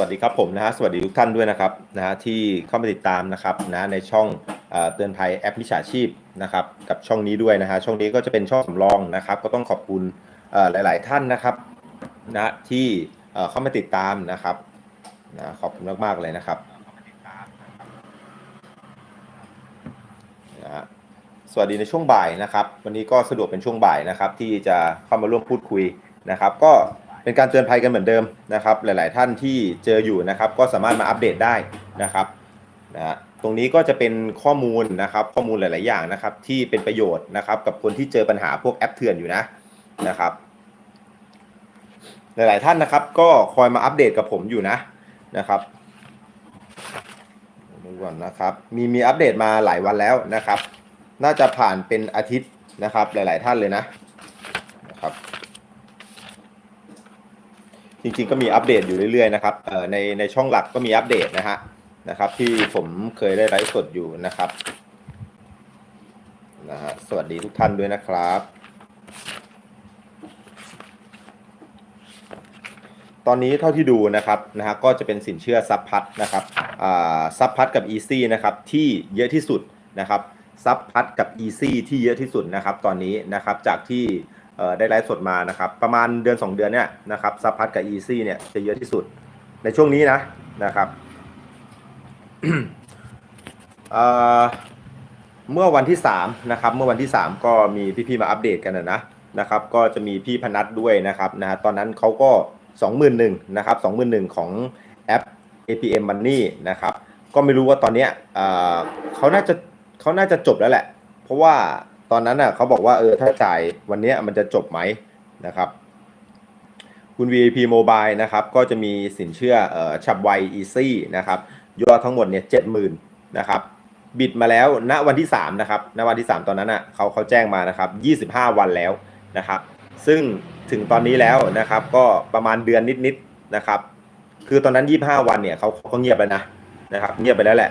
วัสดีครับผมนะฮะสวัสดีทุกท่านด้วยนะครับนะฮะที่เข้ามาติดตามนะครับนะในช่องเตือนภัยแอปมิจฉาชีพนะครับกับช่องนี้ด้วยนะฮะช่องนี้ก็จะเป็นช่องสำรองนะครับ ก็ต้องขอบคุณหลาย ๆ ท่านนะครับนะที่เข้ามาติดตามนะครับนะขอบคุณมาก ๆ เลยนะครับนะสวัสดีในช่วงบ่ายนะครับ วันนี้ก็สะดวกเป็นช่วงบ่ายนะครับ ที่จะเข้ามาร่วมพูดคุยนะครับ ก็ เป็นการเตือนภัยกันเหมือนเดิมนะครับ หลาย ๆ ท่านที่เจออยู่นะครับ ก็สามารถมาอัปเดตได้นะครับนะฮะตรงนี้ก็จะเป็นข้อมูลนะครับ ข้อมูลหลาย ๆ อย่างนะครับ ที่เป็นประโยชน์นะครับ กับคนที่เจอปัญหาพวกแอปเถื่อนอยู่นะนะครับ หลาย ๆ ท่านนะครับ ก็คอยมาอัปเดตกับผมอยู่นะนะครับดูก่อนนะครับ มีมีอัปเดตมาหลายวันแล้วนะครับ น่าจะผ่านเป็นอาทิตย์นะครับ หลาย ๆ ท่านเลยนะนะครับ จริงๆ ก็มีอัปเดตอยู่เรื่อยๆนะครับเอ่อในในช่องหลักก็มีอัปเดตนะฮะนะครับ ที่ผมเคยได้ไลฟ์สดอยู่นะครับนะฮะสวัสดีทุกท่านด้วยนะครับ ตอนนี้เท่าที่ดูนะครับนะฮะก็จะเป็นสินเชื่อซับพัดนะครับอ่าซับพัดกับ Easy นะครับที่เยอะที่สุดนะครับซับพัดกับ Easy ที่เยอะที่สุดนะครับ ตอนนี้นะครับจากที่ ได้ไลฟ์สดมานะครับประมาณเดือน 2 เดือนเนี่ยนะครับซับพัดกับ Easy เนี่ยจะเยอะที่สุดในช่วงนี้นะนะครับเอ่อเมื่อวันที่3นะครับเมื่อวันที่ 3 ก็มีพี่ๆมาอัปเดตกันนะนะครับ ก็จะมีพี่พนัทด้วยนะครับนะฮะตอนนั้นเขาก็ 21,000นะครับ21,000ของแอป APM Money นะครับ ก็ไม่รู้ว่าตอนเนี้ยเออเขาน่าจะเขาน่าจะจบแล้วแหละ เพราะว่า ตอนนั้นน่ะเขาบอกว่าเออถ้าจ่ายวันเนี้ยมันจะจบไหมนะครับ คุณ VIP Mobile นะครับ ก็จะมีสินเชื่อเอ่อฉับไว Easy นะครับยอดทั้งหมดเนี่ย70,000นนะครับ บิดมาแล้วณวันที่3นะครับณวันที่3ตอนนั้นอะเขาเขาแจ้งมานะครับ25วันแล้วนะครับ ซึ่งถึงตอนนี้แล้วนะครับ ก็ประมาณเดือนนิดๆนะครับ คือตอนนั้น25วันเนี่ยเขาเขาเงียบแล้วนะนะครับ เงียบไปแล้วแหละ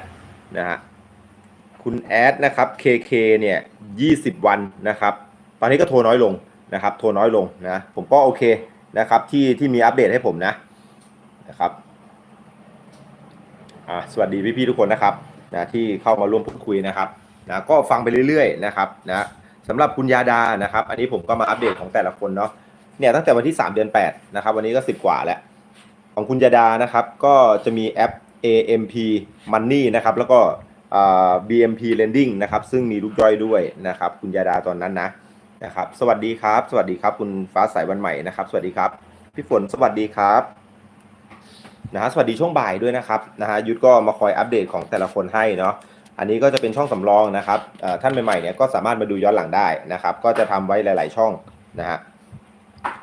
นะฮะ คุณแอดนะครับ KK เนี่ย20 วันนะครับ ตอนนี้ก็โทรน้อยลงนะครับ โทรน้อยลงนะ ผมก็โอเคนะครับที่ที่มีอัปเดตให้ผมนะนะครับอ่าสวัสดีพี่ๆทุกคนนะครับนะที่เข้ามาร่วมพูดคุยนะครับนะก็ฟังไปเรื่อยๆนะครับนะสำหรับคุณยาดานะครับ อันนี้ผมก็มาอัปเดตของแต่ละคนเนาะเนี่ยตั้งแต่วันที่ 3 เดือน 8 นะครับ วันนี้ก็ 10 กว่าแล้ว ของคุณยาดานะครับ ก็จะมีแอป AMP Money นะครับ แล้วก็ BMP Lending นะครับซึ่งมีลูกย่อยด้วยนะครับคุณยาดาตอนนั้นนะนะครับสวัสดีครับ สวัสดีครับคุณฟ้าใสวันใหม่นะครับสวัสดีครับพี่ฝนสวัสดีครับนะฮะสวัสดีช่วงบ่ายด้วยนะครับนะฮะยุทธก็มาคอยอัปเดตของแต่ละคนให้เนาะอันนี้ก็จะเป็นช่องสำรองนะครับท่านใหม่ๆเนี่ยก็สามารถมาดูย้อนหลังได้นะครับ ก็จะทำไว้หลาย ๆ ช่องนะฮะ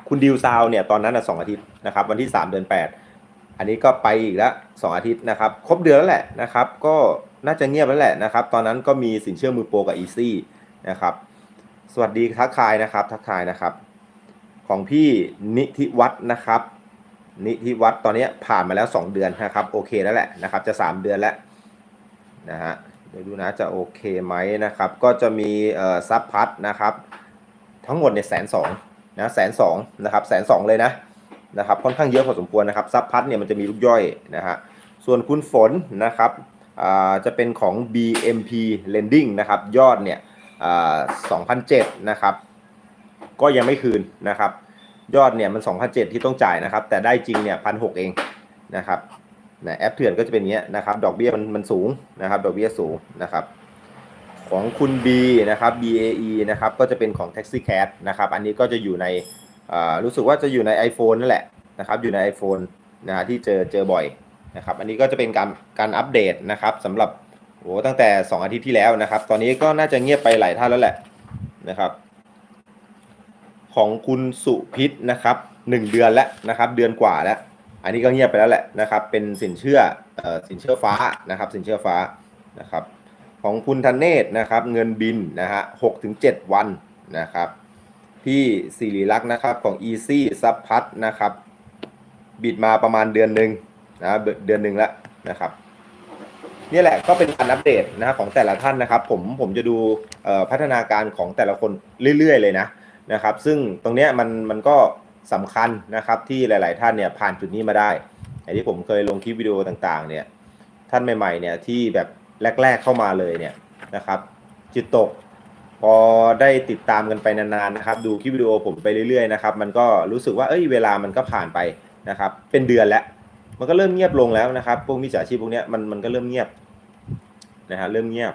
คุณดิวซาวเนี่ยตอนนั้นอะสองอาทิตย์นะครับวันที่ 3 เดือน 8 อันนี้ก็ไปอีกแล้วสองอาทิตย์นะครับ ครบเดือนแล้วแหละนะครับ ก็ น่าจะเงียบแล้วแหละนะครับ ตอนนั้นก็มีสินเชื่อมือโปรกับ Easy นะครับ สวัสดีทักทายนะครับ ทักทายนะครับ ของพี่นิธิวัฒน์นะครับ นิธิวัฒน์ตอนนี้ผ่านมาแล้ว 2 เดือนนะครับ โอเคแล้วแหละนะครับ จะ 3 เดือนแล้วนะฮะเดี๋ยวดูนะจะโอเคไหมนะครับ ก็จะมีเอ่อซับพัดนะครับ ทั้งหมดเนี่ยแสนสองนะแสนสองนะครับแสนสองเลยนะนะครับค่อนข้างเยอะพอสมควรนะครับซับพัดเนี่ยมันจะมีลูกย่อยนะฮะส่วนคุณฝนนะครับ จะเป็นของ BMP Lending นะครับ ยอดเนี่ย2,007นะครับ ก็ยังไม่คืนนะครับ ยอดเนี่ยมัน2,007ที่ต้องจ่ายนะครับ แต่ได้จริงเนี่ยพันหเองนะครับนะแอปเถื่อนก็จะเป็นเงี้ยนะครับ ดอกเบี้ยมันมันสูงนะครับ ดอกเบี้ยสูงนะครับ ของคุณ B นะครับ BAE นะครับ ก็จะเป็นของ Taxi Cat นะครับ อันนี้ก็จะอยู่ในรู้สึกว่าจะอยู่ใน iPhone นั่นแหละนะครับ อยู่ใน iPhone นะฮะที่เจอเจอบ่อย นะครับอันนี้ก็จะเป็นการการอัปเดตนะครับสำหรับโอ้ตั้งแต่ 2 อาทิตย์ที่แล้วนะครับ ตอนนี้ก็น่าจะเงียบไปหลายท่านแล้วแหละนะครับ ของคุณสุพิษนะครับหนึ่งเดือนแล้วนะครับ เดือนกว่าแล้ว อันนี้ก็เงียบไปแล้วแหละนะครับ เป็นสินเชื่อเอ่อสินเชื่อฟ้านะครับ สินเชื่อฟ้านะครับ ของคุณธเนศนะครับ เงินบินนะฮะหกถึงเจ็ดวันนะครับ พี่สิริลักษณ์นะครับของ Easy ซับพัดนะครับ บิดมาประมาณเดือนหนึ่ง นะเดือนหนึ่งแล้วนะครับนี่แหละก็เป็นการอัปเดตนะของแต่ละท่านนะครับ ผมผมจะดูพัฒนาการของแต่ละคนเรื่อยๆ เลยนะนะครับ ซึ่งตรงเนี้ยมันมันก็สำคัญนะครับที่หลาย ๆ ท่านเนี่ยผ่านจุดนี้มาได้ไอย่างที่ผมเคยลงคลิปวิดีโอต่างๆ เนี่ยท่านใหม่ ๆ เนี่ยที่แบบแรก ๆ เข้ามาเลยเนี่ยนะครับจิตตกพอได้ติดตามกันไปนานๆนะครับ ดูคลิปวิดีโอผมไปเรื่อยๆนะครับ มันก็รู้สึกว่าเอ้ยเวลามันก็ผ่านไปนะครับ เป็นเดือนแล้ว มันก็เริ่มเงียบลงแล้วนะครับ พวกมิจฉาชีพพวกนี้มันมันก็เริ่มเงียบนะฮะเริ่มเงียบ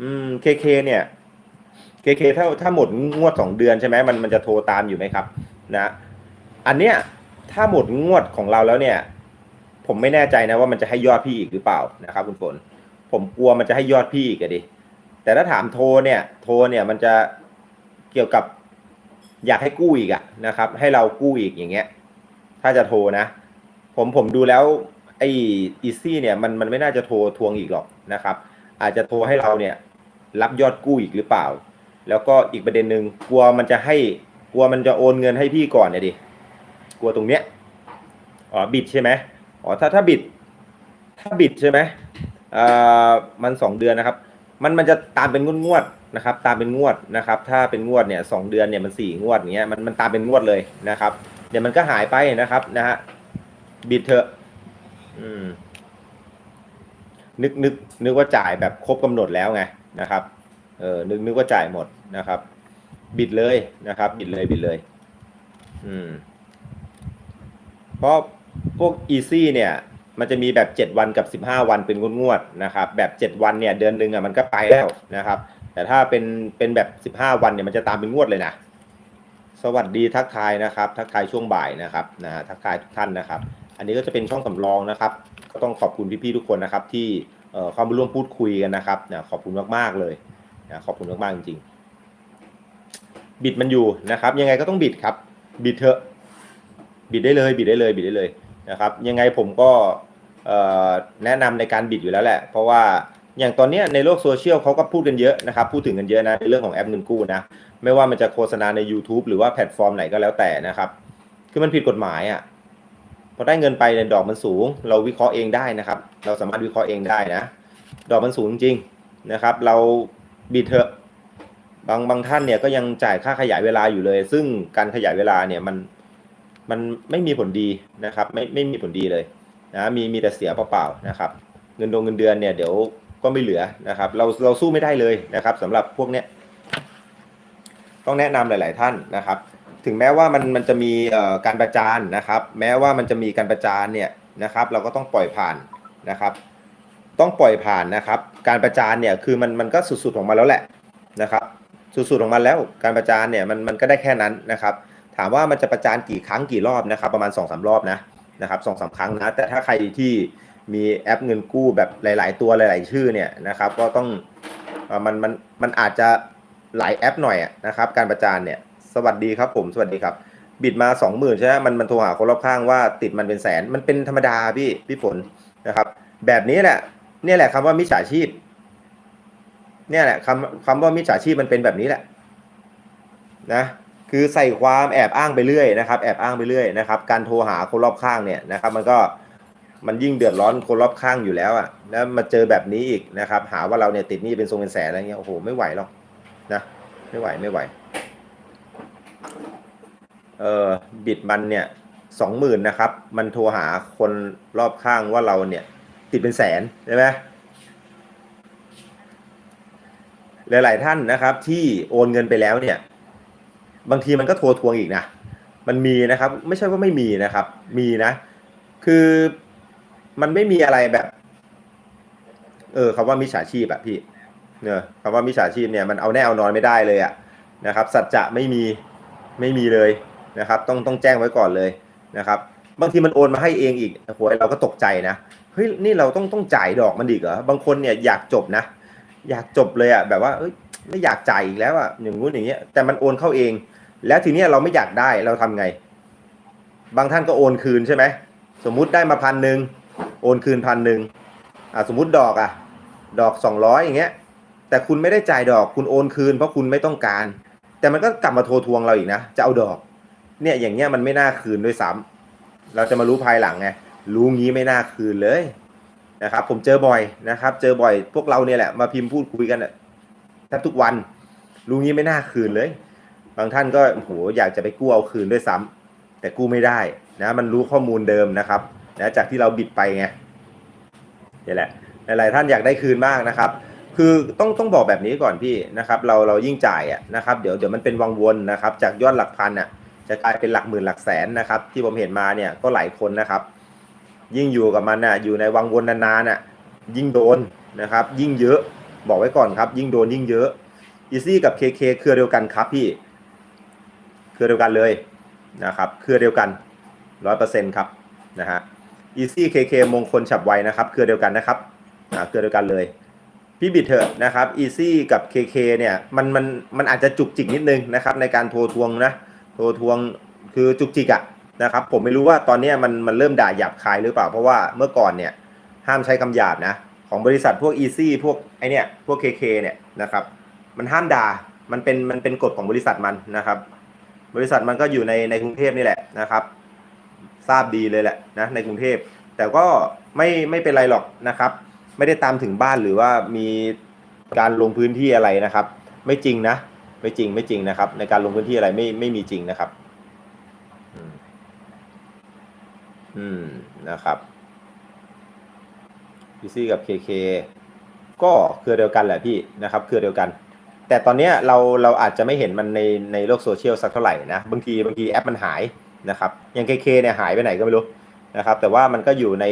อืมเคเคเนี่ยเคเคถ้าถ้าหมดงวดสองเดือนใช่ไหมมันมันจะโทรตามอยู่ไหมครับ นะ อันเนี้ยถ้าหมดงวดของเราแล้วเนี่ย ผมไม่แน่ใจนะว่ามันจะให้ยอดพี่อีกหรือเปล่านะครับ คุณฝน ผมกลัวมันจะให้ยอดพี่อีกอะดิแต่ถ้าถามโทรเนี่ย โทรเนี่ยมันจะเกี่ยวกับอยากให้กู้อีกอะนะครับ ให้เรากู้อีกอย่างเงี้ย ถ้าจะโทรนะ ผมผมดูแล้วไอ้อีซี่เนี่ยมันมันไม่น่าจะโทรทวงอีกหรอกนะครับ อาจจะโทรให้เราเนี่ยรับยอดกู้อีกหรือเปล่า แล้วก็อีกประเด็นหนึ่งกลัวมันจะให้กลัวมันจะโอนเงินให้พี่ก่อนเนี่ยดิกลัวตรงเนี้ยอ๋อบิดใช่ไหมอ๋อถ้าถ้าบิด ถ้าบิดใช่ไหมอ่ามันสองเดือนนะครับ มันมันจะตามเป็นงวดงวดๆนะครับ ตามเป็นงวดนะครับ ถ้าเป็นงวดเนี่ยสองเดือนเนี่ยมันสี่งวดอย่างเงี้ยมันมันตามเป็นงวดเลยนะครับ เดี๋ยวมันก็หายไปนะครับนะฮะ บิดเถอะ อืม นึกนึกนึกว่าจ่ายแบบครบกำหนดแล้วไงนะครับ เออนึกนึกว่าจ่ายหมดนะครับ บิดเลยนะครับ บิดเลยบิดเลย อืม เพราะพวก Easy เนี่ย มันจะมีแบบ7วันกับ15วันเป็นงวดๆนะครับ แบบ7วันเนี่ย เดือนหนึ่งอะมันก็ไปแล้วนะครับ แต่ถ้าเป็นเป็นแบบ15วันเนี่ยมันจะตามเป็นงวดเลยนะสวัสดีทักทายนะครับ ทักทายช่วงบ่ายนะครับนะฮะทักทายทุกท่านนะครับ อันนี้ก็จะเป็นช่องสำรองนะครับ ก็ต้องขอบคุณพี่ๆทุกคนนะครับ ที่เข้ามาร่วมพูดคุยกันนะครับนะขอบคุณมากๆเลยนะขอบคุณมากๆจริงๆ บิดมันอยู่นะครับ ยังไงก็ต้องบิดครับ บิดเถอะ บิดได้เลย บิดได้เลย บิดได้เลยนะครับ ยังไงผมก็แนะนำในการบิดอยู่แล้วแหละ เพราะว่าอย่างตอนนี้ในโลกโซเชียลเขาก็พูดกันเยอะนะครับ พูดถึงกันเยอะนะในเรื่องของแอปเงินกู้นะ ไม่ว่ามันจะโฆษณาใน YouTube หรือว่าแพลตฟอร์มไหนก็แล้วแต่นะครับ คือมันผิดกฎหมายอะ อได้เงินไปเนี่ยดอกมันสูง เราวิเคราะห์เองได้นะครับ เราสามารถวิเคราะห์เองได้นะ ดอกมันสูงจริงๆนะครับ เราบิดเถอะบางบางท่านเนี่ยก็ยังจ่ายค่าขยายเวลาอยู่เลย ซึ่งการขยายเวลาเนี่ยมันมันไม่มีผลดีนะครับ ไม่ไม่มีผลดีเลยนะมีมีแต่เสียเปล่าๆนะครับ เงินดงเงินเดือนเนี่ยเดี๋ยวก็ไม่เหลือนะครับ เราเราสู้ไม่ได้เลยนะครับสำหรับพวกเนี้ยต้องแนะนำหลาย ๆ ท่านนะครับ ถึงแม้ว่ามันมันจะมีการประจานนะครับ แม้ว่ามันจะมีการประจานเนี่ยนะครับ เราก็ต้องปล่อยผ่านนะครับ ต้องปล่อยผ่านนะครับ การประจานเนี่ยคือมันมันก็สุดๆของมันแล้วแหละนะครับ สุดๆของมันแล้วการประจานเนี่ยมันมันก็ได้แค่นั้นนะครับ ถามว่ามันจะประจานกี่ครั้งกี่รอบนะครับ ประมาณ2อสรอบนะนะครับสองสาครั้งนะ แต่ถ้าใครที่มีแอปเงินกู้แบบหลาย ๆ ตัวหลาย ๆ ชื่อเนี่ยนะครับ ก็ต้องมันมันมันอาจจะหลายแอปหน่อยนะครับ การประจานเนี่ย สวัสดีครับผมสวัสดีครับ บิดมาสองหมื่นใช่ไหมมันมันโทรหาคนรอบข้างว่าติดมันเป็นแสนมันเป็นธรรมดาพี่พี่ฝนนะครับ แบบนี้แหละเนี่ยแหละคำว่ามิจฉาชีพ เนี่ยแหละคำคำว่ามิจฉาชีพมันเป็นแบบนี้แหละ นะคือใส่ความแอบอ้างไปเรื่อยนะครับ แอบอ้างไปเรื่อยนะครับ การโทรหาคนรอบข้างเนี่ยนะครับ มันก็มันยิ่งเดือดร้อนคนรอบข้างอยู่แล้วอะ แล้วมาเจอแบบนี้อีกนะครับ หาว่าเราเนี่ยติดหนี้เป็นทรงเป็นแสนอะไรเงี้ยโอ้โหไม่ไหวหรอกนะ ไม่ไหวไม่ไหว เออบิดมันเนี่ยสองหมื่นนะครับ มันโทรหาคนรอบข้างว่าเราเนี่ย ติดเป็นแสนใช่ไหมหลาย ๆ ท่านนะครับ ที่โอนเงินไปแล้วเนี่ย บางทีมันก็โทรทวงอีกนะมันมีนะครับ ไม่ใช่ว่าไม่มีนะครับ มีนะ คือมันไม่มีอะไรแบบ เออคำว่ามิจฉาชีพอะพี่เนอะคำว่ามิจฉาชีพเนี่ยมันเอาแน่เอานอนไม่ได้เลยอะนะครับ สัจจะไม่มีไม่มีเลย นะครับ ต้องต้องแจ้งไว้ก่อนเลยนะครับ บางทีมันโอนมาให้เองอีกโอ้โหเราก็ตกใจนะเฮ้ยนี่เราต้องต้องจ่ายดอกมันอีกเหรอบางคนเนี่ยอยากจบนะ อยากจบเลยอะแบบว่าเอ้ยไม่อยากจ่ายอีกแล้วอะอย่างงู้นอย่างเงี้ยแต่มันโอนเข้าเอง แล้วทีเนี้ยเราไม่อยากได้เราทำไง บางท่านก็โอนคืนใช่ไหมสมมุติได้มาพันหนึ่งโอนคืนพันหนึ่งอะสมมุติดอกอะ ดอกสองร้อยอย่างเงี้ย แต่คุณไม่ได้จ่ายดอกคุณโอนคืนเพราะคุณไม่ต้องการ แต่มันก็กลับมาโทรทวงเราอีกนะจะเอาดอก เนี่ยอย่างเงี้ยมันไม่น่าคืนด้วยซ้ำเราจะมารู้ภายหลังไงรู้งี้ไม่น่าคืนเลยนะครับ ผมเจอบ่อยนะครับ เจอบ่อย พวกเราเนี่ยแหละมาพิมพ์พูดคุยกันแทบทุกวัน รู้งี้ไม่น่าคืนเลย บางท่านก็โหอยากจะไปกู้เอาคืนด้วยซ้ำแต่กู้ไม่ได้นะมันรู้ข้อมูลเดิมนะครับนะจากที่เราบิดไปไงนี่แหละหลายๆท่านอยากได้คืนมากนะครับ คือต้องต้องบอกแบบนี้ก่อนพี่นะครับ เราเรายิ่งจ่ายอะนะครับ เดี๋ยวเดี๋ยวมันเป็นวังวนนะครับ จากยอดหลักพันอะ จะกลายเป็นหลักหมื่นหลักแสนนะครับ ที่ผมเห็นมาเนี่ยก็หลายคนนะครับ ยิ่งอยู่กับมันน่ะอยู่ในวังวนนานๆน่ะยิ่งโดนนะครับ ยิ่งเยอะบอกไว้ก่อนครับ ยิ่งโดนยิ่งเยอะอีซี่กับ KK เครือเดียวกันครับพี่ เครือเดียวกันเลยนะครับ เครือเดียวกันร้อยเปอร์เซ็นต์ครับนะฮะอีซี่ KK มงคลฉับไวนะครับ เครือเดียวกันนะครับเครือเดียวกันเลย พี่บิดเถอะนะครับ Easy กับ KK เนี่ยมันมันมันอาจจะจุกจิกนิดนึงนะครับ ในการโทรทวงนะ ทรทวงคือจุกจิกอะนะครับ ผมไม่รู้ว่าตอนนี้มันมันเริ่มด่าหยาบคายหรือเปล่า เพราะว่าเมื่อก่อนเนี่ยห้ามใช้คำหยาบนะ ของบริษัทพวก Easy พวกไอเนี่ยพวก KK เนี่ยนะครับ มันห้ามด่ามันเป็นมันเป็นกฎของบริษัทมันนะครับ บริษัทมันก็อยู่ในในกรุงเทพนี่แหละนะครับ ทราบดีเลยแหละนะในกรุงเทพ แต่ก็ไม่ไม่เป็นไรหรอกนะครับ ไม่ได้ตามถึงบ้านหรือว่ามีการลงพื้นที่อะไรนะครับ ไม่จริงนะ ไม่จริงไม่จริงนะครับ ในการลงพื้นที่อะไรไม่ไม่มีจริงนะครับอืมอืมนะครับพีซี่กับ KK ก็เครือเดียวกันแหละพี่นะครับ เครือเดียวกัน แต่ตอนนี้เราเราอาจจะไม่เห็นมันในในโลกโซเชียลสักเท่าไหร่นะบางทีบางทีแอปมันหายนะครับอย่าง KK เนี่ยหายไปไหนก็ไม่รู้นะครับ แต่ว่ามันก็อยู่ใน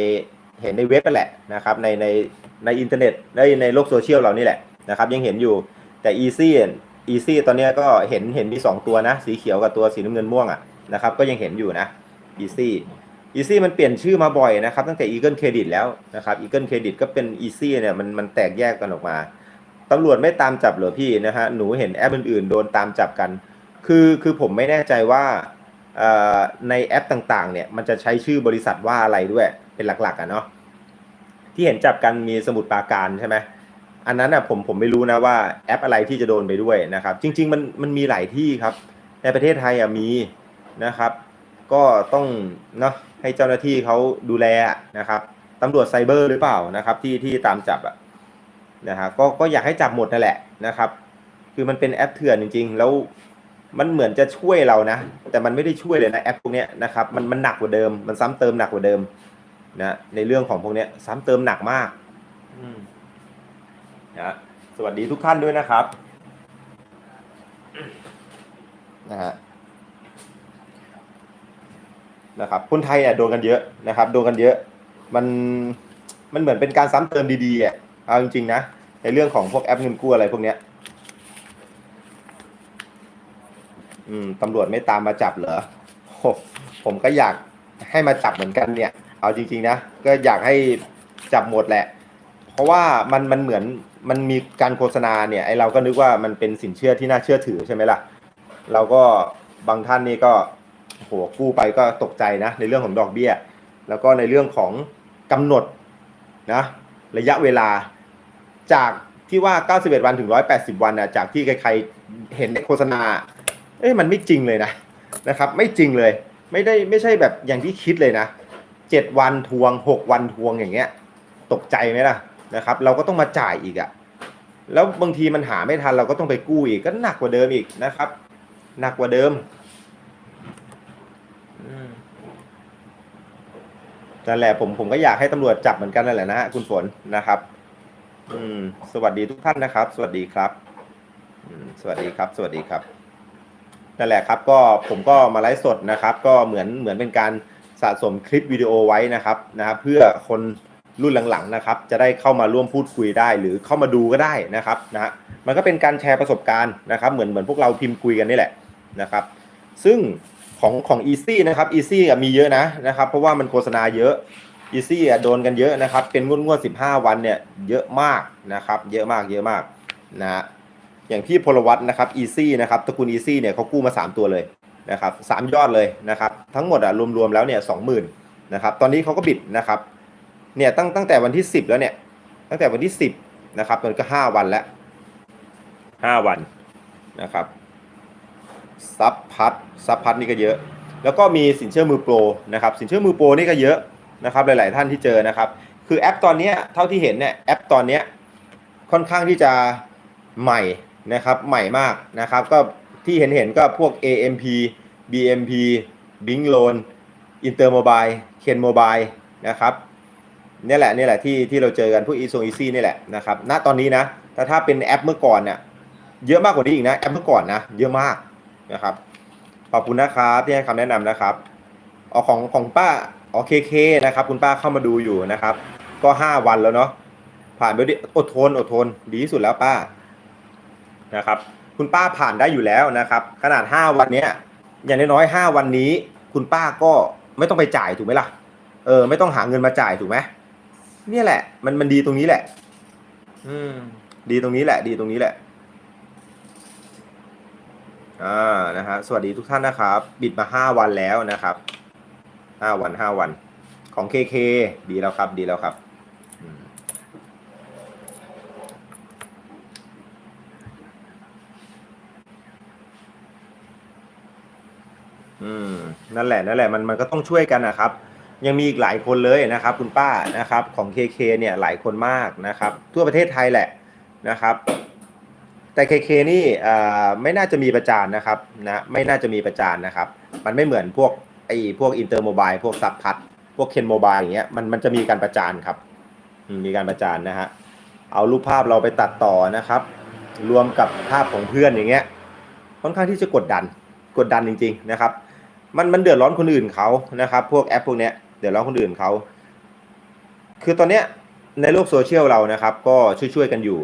เห็นในเว็บนั่นแหละนะครับ ในในในอินเทอร์เน็ตในในโลกโซเชียลเรานี่แหละนะครับ ยังเห็นอยู่แต่ Easy Easy ตอนนี้ก็เห็นเห็นมี 2 ตัวนะ สีเขียวกับตัวสีน้ำเงินม่วงอะนะครับก็ยังเห็นอยู่นะ Easy Easy มันเปลี่ยนชื่อมาบ่อยนะครับตั้งแต่ Eagle Credit แล้วนะครับ Eagle Credit ก็เป็น Easy เนี่ยมันมันแตกแยกกันออกมาตำรวจไม่ตามจับเหรอพี่นะฮะหนูเห็นแอปอื่นๆ โดนตามจับกัน คือคือผมไม่แน่ใจว่าในแอปต่างๆเนี่ยมันจะใช้ชื่อบริษัทว่าอะไรด้วยเป็นหลักๆอะเนาะที่เห็นจับกันมีสมุดปาการใช่ไหม อันนั้นอะผมผมไม่รู้นะว่าแอปอะไรที่จะโดนไปด้วยนะครับ จริง ๆ มันมันมีหลายที่ครับ ในประเทศไทยอะมีนะครับ ก็ต้องเนาะให้เจ้าหน้าที่เขาดูแลนะครับตำรวจไซเบอร์หรือเปล่านะครับ ที่ที่ตามจับอะนะฮะก็ก็อยากให้จับหมดนั่นแหละนะครับ คือมันเป็นแอปเถื่อนจริง ๆ แล้วมันเหมือนจะช่วยเรานะ แต่มันไม่ได้ช่วยเลยนะแอปพวกนี้นะครับมันมันหนักกว่าเดิม มันซ้ำเติมหนักกว่าเดิมนะในเรื่องของพวกนี้ซ้ำเติมหนักมาก อื นะสวัสดีทุกท่านด้วยนะครับนะฮะนะครับคนไทยเนี่ยโดนกันเยอะนะครับ โดนกันเยอะ มันมันเหมือนเป็นการซ้ำเติมดีๆอะเอาจริงๆนะในเรื่องของพวกแอปเงินกู้อะไรพวกเนี้ย อืมตำรวจไม่ตามมาจับเหรอผมก็อยากให้มาจับเหมือนกันเนี่ย เอาจริง ๆ นะ ก็อยากให้จับหมดแหละ ราะว่ามันมันเหมือนมันมีการโฆษณาเนี่ยไอเราก็นึกว่ามันเป็นสินเชื่อที่น่าเชื่อถือใช่ไหมล่ะ เราก็บางท่านนี่ก็โหกู้ไปก็ตกใจนะในเรื่องของดอกเบี้ย แล้วก็ในเรื่องของกำหนดนะระยะเวลาจากที่ว่า 91 วันถึง 180 วันนะจากที่ใครๆเห็นในโฆษณา เอ้ยมันไม่จริงเลยนะนะครับ ไม่จริงเลย ไม่ได้ไม่ใช่แบบอย่างที่คิดเลยนะ 7 วันทวง 6 วันทวงอย่างเงี้ย ตกใจไหมล่ะ นะครับ เราก็ต้องมาจ่ายอีกอะแล้วบางทีมันหาไม่ทันเราก็ต้องไปกู้อีกก็หนักกว่าเดิมอีกนะครับ หนักกว่าเดิมนั่นแหละผมผมก็อยากให้ตำรวจจับเหมือนกันนั่นแหละนะฮะคุณฝนนะครับ อืม สวัสดีทุกท่านนะครับ สวัสดีครับสวัสดีครับ สวัสดีครับนั่นแหละครับ ก็ผมก็มาไลฟ์สดนะครับ ก็เหมือนเหมือนเป็นการสะสมคลิปวิดีโอไว้นะครับนะครับ เพื่อคน รุ่นหลังๆนะครับจะได้เข้ามาร่วมพูดคุยได้ หรือเข้ามาดูก็ได้นะครับนะฮะมันก็เป็นการแชร์ประสบการณ์นะครับเหมือนเหมือนพวกเราพิมพ์คุยกันนี่แหละนะครับ ซึ่งของของ Easy นะครับ Easy อ่มีเยอะนะนะครับ เพราะว่ามันโฆษณาเยอะ Easy อ่โดนกันเยอะนะครับ เป็นงวดงวด15วันเนี่ยเยอะมากนะครับ เยอะมากเยอะมากนะฮะอย่างพี่พลวัตนะครับ Easy นะครับตระกูล Easy เนี่ยเขากู้มา 3 ตัวเลยนะครับสามยอดเลยนะครับ ทั้งหมดอะรวมๆแล้วเนี่ยสองหมื่นนะครับ ตอนนี้เขาก็บิดนะครับ เนี่ยตั้งตั้งแต่วันที่10แล้วเนี่ย ตั้งแต่วันที่10นะครับมันก็5วันแล้ว5วันนะครับซับพัดซับพัดนี่ก็เยอะ แล้วก็มีสินเชื่อมือโปรนะครับ สินเชื่อมือโปรนี่ก็เยอะนะครับ หลาย ๆ ท่านที่เจอนะครับ คือแอปตอนเนี้ยเท่าที่เห็นเนี่ยแอปตอนเนี้ยค่อนข้างที่จะใหม่นะครับ ใหม่มากนะครับ ก็ที่เห็นเห็นๆก็พวก AMP BMP Bing Loan Intermobile Ken Mobile นะครับ เนี่ยแหละนี่แหละที่ที่เราเจอกันพวกอีซงอีซี่นี่แหละนะครับณตอนนี้นะแต่ถ้าเป็นแอปเมื่อก่อนเนี่ยเยอะมากกว่านี้อีกนะแอปเมื่อก่อนนะเยอะมากนะครับขอบคุณนะครับที่ให้คำแนะนำนะครับออของของป้าอ๋อเคเคนะครับ คุณป้าเข้ามาดูอยู่นะครับ ก็ห้าวันแล้วเนาะผ่านไปด้วยอดทนอดทนดีที่สุดแล้วป้านะครับ คุณป้าผ่านได้อยู่แล้วนะครับ ขนาดห้าวันเนี้ยอย่างน้อยๆห้าวันนี้ คุณป้าก็ไม่ต้องไปจ่ายถูกไหมล่ะเออไม่ต้องหาเงินมาจ่ายถูกไหม เนี่ยแหละ มันมันดีตรงนี้แหละ อืม ดีตรงนี้แหละ ดีตรงนี้แหละ อ่า นะฮะ สวัสดีทุกท่านนะครับ บิดมาห้าวันแล้วนะครับ ห้าวันห้าวัน ของเคเคดีแล้วครับ ดีแล้วครับอืมอืมนั่นแหละ นั่นแหละ มัน มันก็ต้องช่วยกันนะครับ ยังมีอีกหลายคนเลยนะครับ คุณป้านะครับของ KK เนี่ยหลายคนมากนะครับ ทั่วประเทศไทยแหละนะครับ แต่ KK นี่ไม่น่าจะมีประจานนะครับนะไม่น่าจะมีประจานนะครับ มันไม่เหมือนพวกไอ้พวกอินเตอร์โมบายพวกซับพัดพวกเคนโมบายอย่างเงี้ยมันมันจะมีการประจานครับ มีการประจานนะฮะเอารูปภาพเราไปตัดต่อนะครับ รวมกับภาพของเพื่อนอย่างเงี้ยค่อนข้างที่จะกดดันกดดันจริง ๆนะครับ มันมันเดือดร้อนคนอื่นเขานะครับ พวกแอปพวกเนี้ย เดือดร้อนคนอื่นเขาคือตอนเนี้ยในโลกโซเชียลเรานะครับ ก็ช่วยๆกันอยู่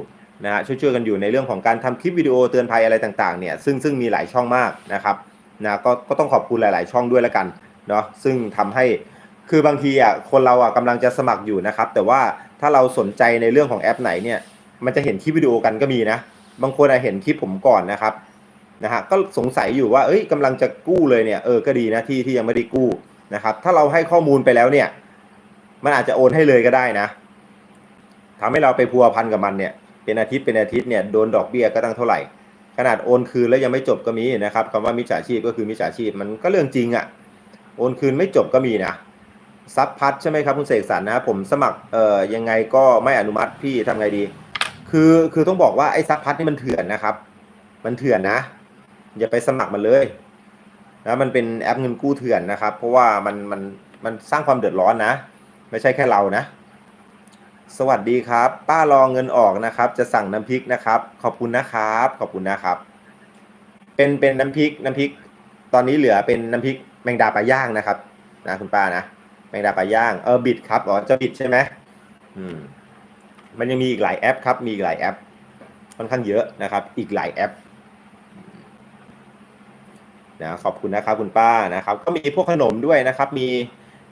นะฮะช่วยๆกันอยู่ในเรื่องของการทำคลิปวิดีโอเตือนภัยอะไรต่างๆเนี่ยซึ่งซึ่งมีหลายช่องมากนะครับนะก็ก็ต้องขอบคุณหลาย ๆ ช่องด้วยละกันเนาะซึ่งทำให้คือบางทีอะคนเราอะกำลังจะสมัครอยู่นะครับ แต่ว่าถ้าเราสนใจในเรื่องของแอปไหนเนี่ย มันจะเห็นคลิปวิดีโอกันก็มีนะ บางคนอะเห็นคลิปผมก่อนนะครับนะฮะก็สงสัยอยู่ว่าเอ้ยกำลังจะกู้เลยเนี่ยเออก็ดีนะที่ที่ยังไม่ได้กู้ นะครับถ้าเราให้ข้อมูลไปแล้วเนี่ยมันอาจจะโอนให้เลยก็ได้นะทำให้เราไปพัวพันกับมันเนี่ยเป็นอาทิตย์เป็นอาทิตย์เนี่ยโดนดอกเบี้ยก็ตั้งเท่าไหร่ ขนาดโอนคืนแล้วยังไม่จบก็มีนะครับคำว่ามิจฉาชีพก็คือมิจฉาชีพมันก็เรื่องจริงอะ่ะโอนคืนไม่จบก็มีนะซับพัดใช่ไหมครับคุณเสกสรรนะผมสมัครเอ่อยังไงก็ไม่อนุมัติพี่ทำไงดี คือคือต้องบอกว่าไอ้ซับพัดนี่มันเถื่อนนะครับ มันเถื่อนนะ อย่าไปสมัครมันเลย นะมันเป็นแอปเงินกู้เถื่อนนะครับ เพราะว่ามันมันมันสร้างความเดือดร้อนนะ ไม่ใช่แค่เรานะ สวัสดีครับ ป้ารองเงินออกนะครับ จะสั่งน้ำพริกนะครับ ขอบคุณนะครับ ขอบคุณนะครับ เป็นเป็นน้ำพริกน้ำพริก ตอนนี้เหลือเป็นน้ำพริกแมงดาปลาย่างนะครับนะคุณป้านะแมงดาปลาย่างเออบิดครับอ๋อจะบิดใช่ไหมอืมมันยังมีอีกหลายแอปครับ มีอีกหลายแอป ค่อนข้างเยอะนะครับ อีกหลายแอป นะขอบคุณนะครับคุณป้านะครับ ก็มีพวกขนมด้วยนะครับ มี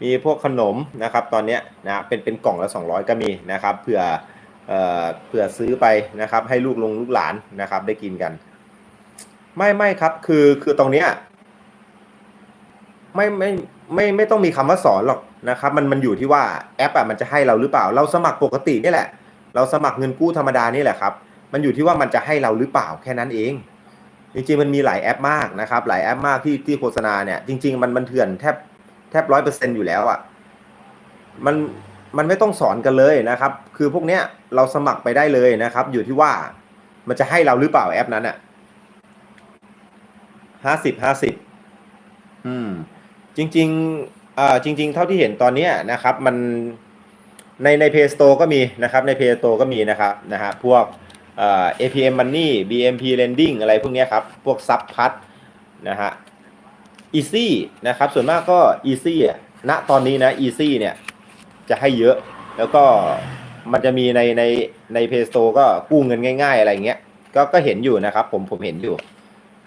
มีพวกขนมนะครับ ตอนเนี้ยนะเป็นเป็นกล่องละ 200 ก็มีนะครับเผื่อเอ่อเผื่อซื้อไปนะครับ ให้ลูกลงลูกหลานนะครับ ได้กินกัน ไม่ไม่ครับ คือคือตรงเนี้ยไม่ไม่ไม่ไม่ต้องมีคำว่าสอนหรอกนะครับ มันมันอยู่ที่ว่าแอปอะมันจะให้เราหรือเปล่า เราสมัครปกตินี่แหละ เราสมัครเงินกู้ธรรมดานี่แหละครับ มันอยู่ที่ว่ามันจะให้เราหรือเปล่าแค่นั้นเอง จริงๆมันมีหลายแอปมากนะครับ หลายแอปมากที่ที่โฆษณาเนี่ย จริง ๆ มันมันเถื่อนแทบแทบร้อยเปอร์เซ็นอยู่แล้วอะ่ะมันมันไม่ต้องสอนกันเลยนะครับ คือพวกเนี้ยเราสมัครไปได้เลยนะครับ อยู่ที่ว่ามันจะให้เราหรือเปล่าแอปนั้นอะ่ะห้าสิบห้าสิบอืม จริงๆอ่าจริง ๆ เท่าที่เห็นตอนเนี้ยนะครับ มันในใน Play Store ก็มีนะครับ ใน Play Store ก็มีนะครับนะฮะพวก เอ่อ APM Money BMP Lending อะไรพวกนี้ครับ พวกซับพัดนะฮะ Easy นะครับ ส่วนมากก็ Easy อะณตอนนี้นะ Easy เนี่ยจะให้เยอะ แล้วก็มันจะมีในในใน Play Store ก็กู้เงินง่าย ๆ อะไรเงี้ย ก็ก็เห็นอยู่นะครับผมผมเห็นอยู่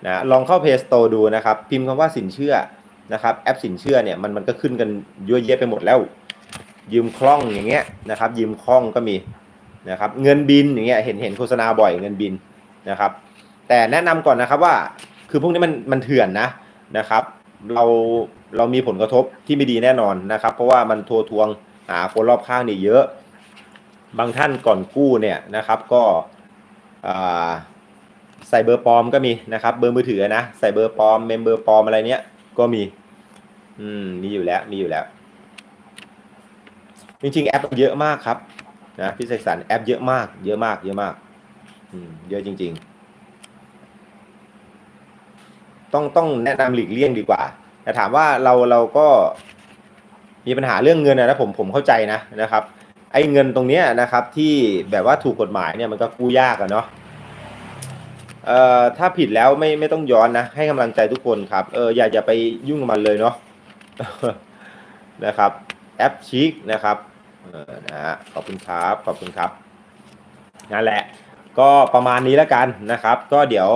นะลองเข้า Play Store ดูนะครับ พิมพ์คำว่าสินเชื่อนะครับแอปสินเชื่อเนี่ยมันมันก็ขึ้นกันเยอะแยะไปหมดแล้ว ยืมคล่องอย่างเงี้ยนะครับ ยืมคล่องก็มี นะครับเงินบินอย่างเงี้ยเห็นเห็นโฆษณาบ่อยเงินบินนะครับ แต่แนะนำก่อนนะครับว่าคือพวกนี้มันมันเถื่อนนะนะครับ เราเรามีผลกระทบที่ไม่ดีแน่นอนนะครับ เพราะว่ามันทัวทวงหาคนรอบข้างนี่เยอะ บางท่านก่อนกู้เนี่ยนะครับก็ใส่เบอร์ปลอมก็มีนะครับ เบอร์มือถือนะใส่เบอร์ปลอมเมมเบอร์ปลอมอะไรเนี้ยก็มี อืมมีอยู่แล้วมีอยู่แล้ว จริงๆแอปเยอะมากครับ นะพี่เสกสรรแอปเยอะมาก เยอะมาก เยอะมากอืมเยอะจริง ๆ ต้องต้องแนะนำหลีกเลี่ยงดีกว่า แต่ถามว่าเราเราก็มีปัญหาเรื่องเงินนะนะผมผมเข้าใจนะนะครับ ไอ้เงินตรงเนี้ยนะครับ ที่แบบว่าถูกกฎหมายเนี่ยมันก็กู้ยากอะเนาะเอ่อถ้าผิดแล้วไม่ไม่ต้องย้อนนะ ให้กำลังใจทุกคนครับเอออย่าอย่าไปยุ่งกับมันเลยเนาะนะครับ แอปชิกนะครับ เออนะฮะขอบคุณครับขอบคุณครับนั่นแหละ ก็ประมาณนี้แล้วกันนะครับ ก็เดี๋ยว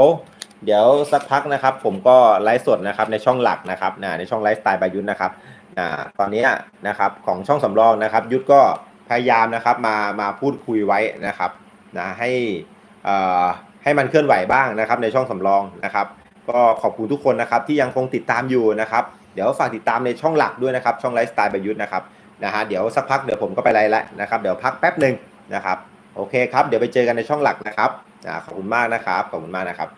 เดี๋ยวสักพักนะครับ ผมก็ไลฟ์สดนะครับในช่องหลักนะครับนะในช่องไลฟ์สไตล์บายุทธนะครับอ่าตอนนี้นะครับของช่องสำรองนะครับ ยุทธก็พยายามนะครับมามาพูดคุยไว้นะครับนะให้อ่ให้มันเคลื่อนไหวบ้างนะครับ ในช่องสำรองนะครับ ก็ขอบคุณทุกคนนะครับที่ยังคงติดตามอยู่นะครับ เดี๋ยวฝากติดตามในช่องหลักด้วยนะครับ ช่องไลฟ์สไตล์บายุทธนะครับ นะฮะเดี๋ยวสักพักเดี๋ยวผมก็ไปไลฟ์แล้วนะครับเดี๋ยวพักแป๊บหนึ่งนะครับโอเคครับเดี๋ยวไปเจอกันในช่องหลักนะครับอ่าขอบคุณมากนะครับขอบคุณมากนะครับ